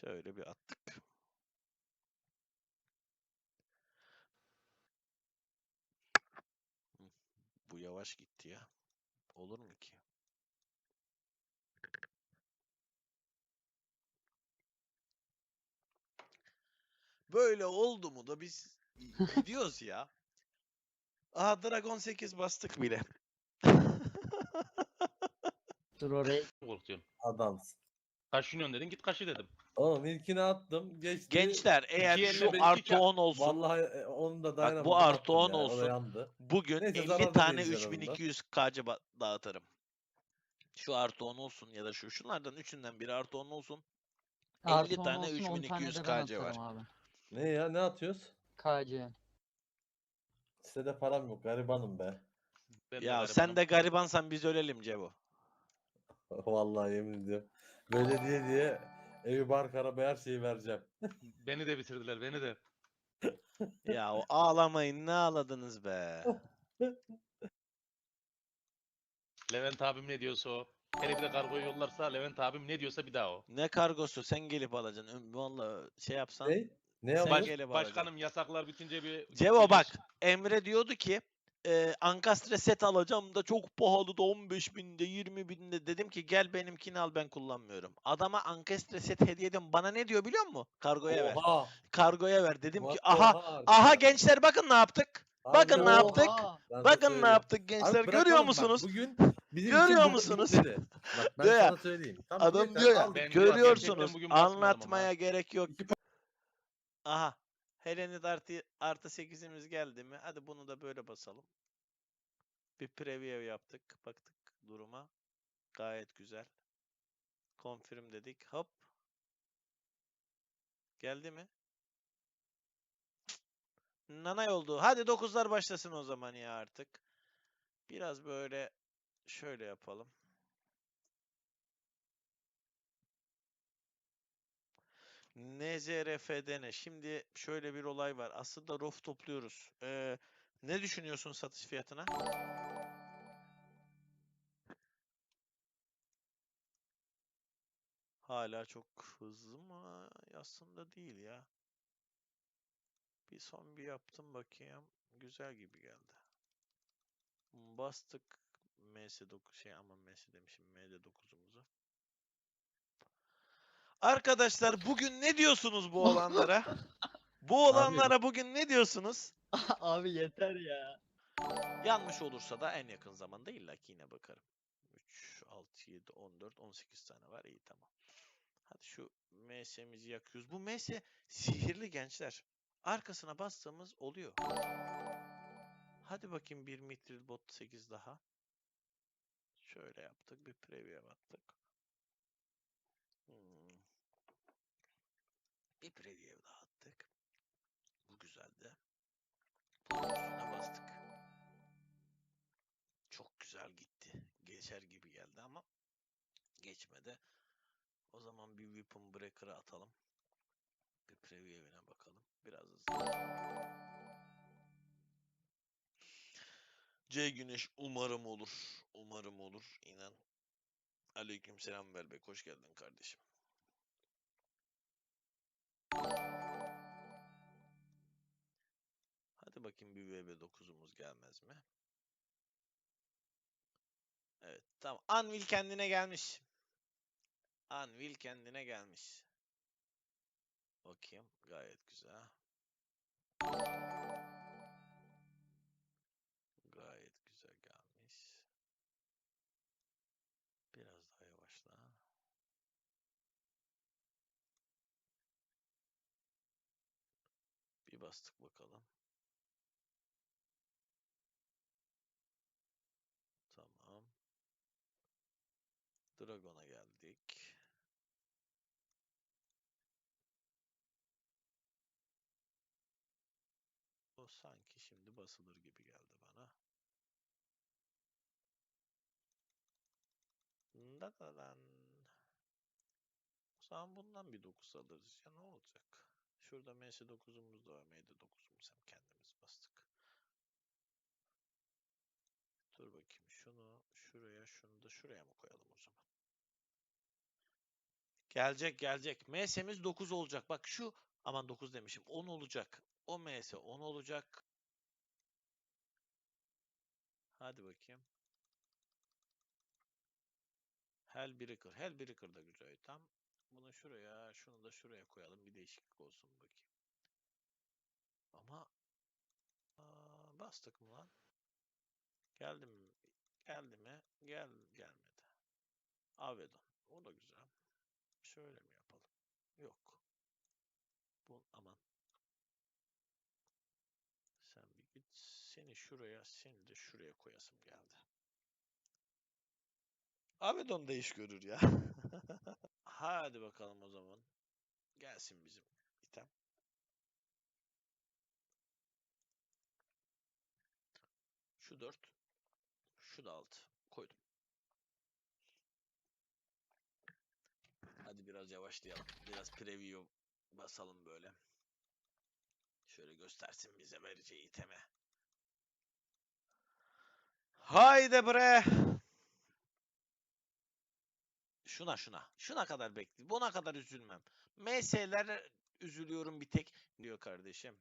Şöyle bir attık. Bu yavaş gitti ya. Olur mu ki? Böyle oldu mu da biz gidiyoruz ya. Aha Dragon 8 bastık bile. Dur oraya. korkuyorsun. Adamsın. Kaşınıyorsun dedin git kaşı dedim. Oğlum ilkini attım. Geçti. Gençler eğer şu belki artı çar- 10 olsun. Vallahi e, onu da dayanamadım. bu artı attım 10 yani, o olsun. yandı. Bugün Neyse, 50 zararda tane değiliz yanında. 3200 KC ba- dağıtırım. Şu artı 10 olsun ya da şu şunlardan üçünden biri artı 10 olsun. 50 Artı on tane olsun, on tane 3200 de ben KC var. atarım Abi. Ne ya ne atıyoruz? KC. Sitede param yok garibanım be. Ben Ya garibanım. sen de garibansan biz ölelim Cevo. Vallahi yemin ediyorum. Böyle diye diye evi bark araba her şeyi vereceğim. Beni de bitirdiler beni de. Ya o ağlamayın ne ağladınız be. Levent abim ne diyorsa o. Hele bir de kargoyu yollarsa Levent abim ne diyorsa bir daha o. Ne kargosu sen gelip alacaksın. Vallahi şey yapsan. Ne? Ne Sen? Baş, gelip alacaksın. başkanım yasaklar bitince bir... Cevo bak Emre diyordu ki e, Ankastre set alacağım da çok pahalı da 15 binde 20 binde dedim ki gel benimkini al ben kullanmıyorum. Adama Ankastre set hediye ediyorum bana ne diyor biliyor musun? Kargoya ver. Oha. Kargoya ver dedim ki what the aha hard aha gençler bakın ne yaptık. bakın ne Harbiden. yaptık? Oha! Ben Bakın ne yaptık Abi gençler bırakalım görüyor bak, musunuz? Bugün bizim Görüyor musunuz? Bak ben sana söyleyeyim. Tamam, Adam diyor ya görüyorsunuz anlatmaya gerek yok. Aha Helenit artı, artı 8'imiz geldi mi? Hadi bunu da böyle basalım. Bir preview yaptık. Baktık duruma. Gayet güzel. Confirm dedik. Hop. Geldi mi? Nanay oldu. Hadi 9'lar başlasın o zaman ya artık. Biraz böyle şöyle yapalım. NZRF'de ne? Şimdi şöyle bir olay var. Aslında ROF topluyoruz. Ee, ne düşünüyorsun satış fiyatına? Hala çok hızlı mı? Aslında değil ya. Bir son bir yaptım bakayım. Güzel gibi geldi. Bastık MS9 şey ama MS demişim MD9'umuzu. Arkadaşlar bugün ne diyorsunuz bu olanlara? Bu olanlara bugün ne diyorsunuz? abi yeter ya. Yanlış olursa da en yakın zamanda illaki yine bakarım. 3, 6, 7, 14, 18 tane var. İyi tamam. Hadi şu MS'mizi yakıyoruz. Bu MS sihirli gençler. Arkasına bastığımız oluyor. Hadi bakayım bir mitril bot 8 daha. Şöyle yaptık. Bir preview attık. Hmm. Bir preview daha attık. Bu güzeldi. Üstüne bastık. Çok güzel gitti. Geçer gibi geldi ama geçmedi. O zaman bir Weapon Breaker'ı atalım. Bir preview'ine bakalım. Biraz hızlı. C Güneş umarım olur. Umarım olur. İnan. Aleykümselam Velbek. Hoş geldin kardeşim. Hadi bakayım bir VB9'umuz gelmez mi? Evet tamam. Anvil kendine gelmiş. Anvil kendine gelmiş. Bakayım gayet güzel. Bastık bakalım. Tamam. Dragon'a geldik. O sanki şimdi basılır gibi geldi bana. Dadadan. O zaman bundan bir 9 alırız ya ne olacak? Şurada MS9'umuz da var. MD9'umuz hem kendimiz bastık. Dur bakayım şunu şuraya şunu da şuraya mı koyalım o zaman? Gelecek gelecek. MS'miz 9 olacak. Bak şu aman 9 demişim. 10 olacak. O MS 10 olacak. Hadi bakayım. Hellbreaker. Hellbreaker da güzel tam. Bunu şuraya, şunu da şuraya koyalım. Bir değişiklik olsun bakayım. Ama aa, bastık mı lan? Geldi mi? Geldi mi? Gel gelmedi. Avedon. O da güzel. Şöyle mi yapalım? Yok. Bu aman. Sen bir git. Seni şuraya, seni de şuraya koyasım geldi. Avedon da iş görür ya. Hadi bakalım o zaman. Gelsin bizim item. Şu 4. Şu da 6. Koydum. Hadi biraz yavaşlayalım. Biraz preview basalım böyle. Şöyle göstersin bize vereceği iteme. Haydi bre. Şuna şuna. Şuna kadar bekle. Buna kadar üzülmem. MS'ler üzülüyorum bir tek diyor kardeşim.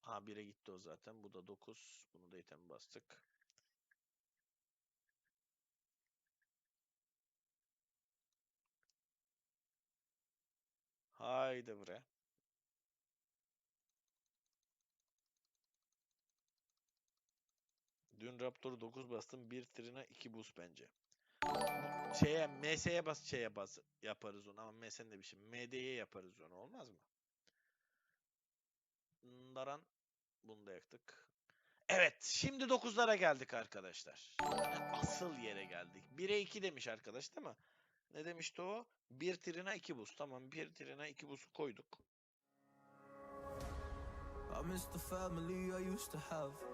Ha 1'e gitti o zaten. Bu da 9. Bunu da item bastık. Haydi bre. Dün Raptor 9 bastım. 1 trina 2 boost bence. Şeye MS'ye bas şeye bas yaparız onu ama MS'nin de bir şey. MD'ye yaparız onu olmaz mı? Daran bunu da yaktık. Evet şimdi 9'lara geldik arkadaşlar. Asıl yere geldik. 1'e 2 demiş arkadaş değil mi? Ne demişti o? 1 trina 2 boost. Tamam 1 trina 2 boost koyduk. I miss the family I used to have.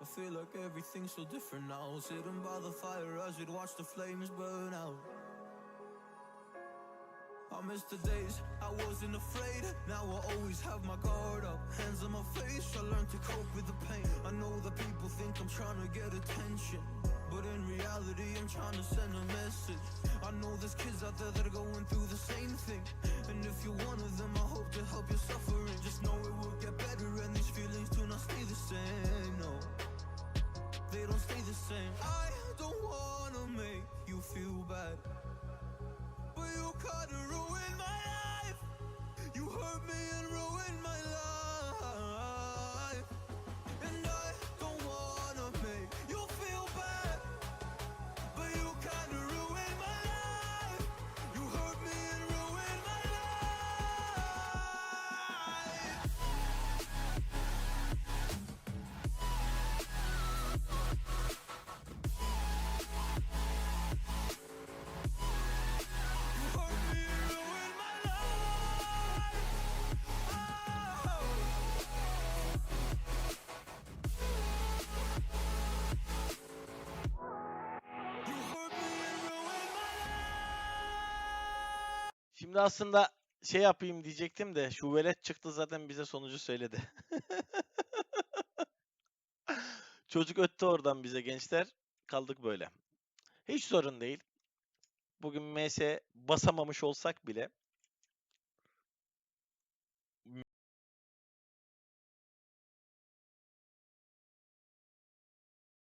I feel like everything's so different now. Sitting by the fire as we'd watch the flames burn out. I miss the days I wasn't afraid. Now I always have my guard up. Hands on my face, I learned to cope with the pain. I know that people think I'm trying to get attention. But in reality, I'm trying to send a message. I know there's kids out there that are same. Şimdi aslında şey yapayım diyecektim de şu velet çıktı zaten bize sonucu söyledi. Çocuk öttü oradan bize gençler. Kaldık böyle. Hiç sorun değil. Bugün MS basamamış olsak bile